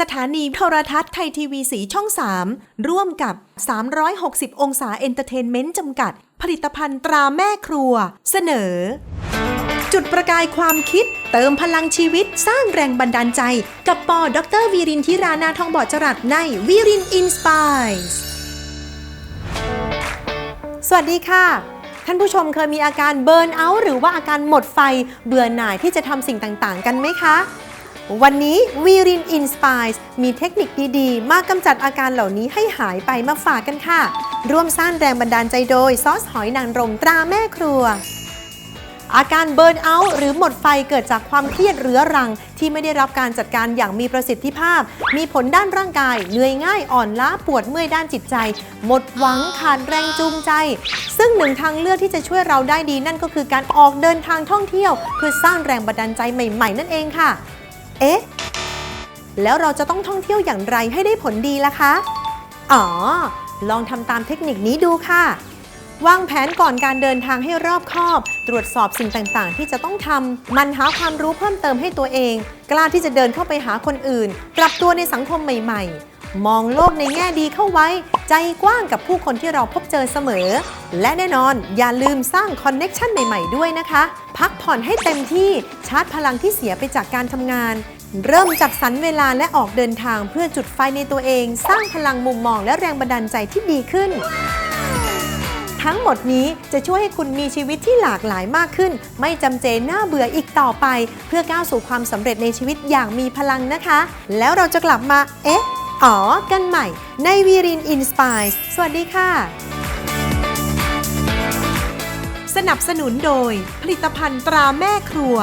สถานีโทรทัศน์ไทยทีวีสีช่อง 3 ร่วมกับ 360 องศาเอนเตอร์เทนเมนต์จำกัด ผลิตภัณฑ์ตราแม่ครัว เสนอ จุดประกายความคิด เติมพลังชีวิตสร้างแรงบันดาลใจ กับปอดรวีรินทิรานาทองบอดจรัสในวีรินอินสปายสวัสดีค่ะท่านผู้ชมเคยมีอาการเบิร์นเอาท์หรือว่าอาการหมดไฟเบื่อหน่ายที่จะทำสิ่งต่างๆ กันไหมคะ วันนี้วีรินอินสปายมีเทคนิคดีๆ มากำจัดอาการเหล่านี้ให้หายไปมาฝากกันค่ะ ร่วมสร้างแรงบันดาลใจโดย ซอสหอยนางรมตราแม่ครัว อาการเบิร์นเอาท์หรือหมดไฟเกิดจากความเครียดเรื้อรัง ที่ไม่ได้รับการจัดการอย่างมีประสิทธิภาพ มีผลด้านร่างกายเหนื่อยง่ายอ่อนล้าปวดเมื่อยด้านจิตใจ หมดหวังขาดแรงจูงใจ ซึ่งหนึ่งทางเลือกที่จะช่วยเราได้ดีนั่นก็คือการออกเดินทางท่องเที่ยว เพื่อสร้างแรงบันดาลใจใหม่ ๆ นั่นเองค่ะ เอ๊ะ แล้วเราจะต้องท่องเที่ยวอย่างไรให้ได้ผลดีล่ะคะ อ๋อ ลองทำตามเทคนิคนี้ดูค่ะ วางแผนก่อนการเดินทางให้รอบคอบ ตรวจสอบสิ่งต่างๆ ที่จะต้องทำ มันหาความรู้เพิ่มเติมให้ตัวเอง กล้าที่จะเดินเข้าไปหาคนอื่น ปรับตัวในสังคมใหม่ ๆ มองโลกในแง่ดีเข้าไว้ ใจกว้างกับผู้คนที่เราพบเจอเสมอ และแน่นอนอย่าลืมสร้างคอนเน็ชันใหม่ๆด้วยนะคะ พักผ่อนให้เต็มที่ชาร์จพลังที่เสียไปจากการทำงาน เริ่มจัดสรรเวลาและออกเดินทางเพื่อจุดไฟในตัวเอง สร้างพลังมุมมองและแรงบันดาลใจที่ดีขึ้นทั้งหมดนี้จะช่วยให้คุณมีชีวิตที่หลากหลายมากขึ้น ไม่จำเจน่าเบื่ออีกต่อไป เพื่อก้าวสู่ความสำเร็จในชีวิตอย่างมีพลังนะคะ แล้วเราจะกลับมา เอ๊ะ อ๋อ กันใหม่ในวีรินอินสปายสวัสดีค่ะ สนับสนุนโดยผลิตภัณฑ์ตราแม่ครัว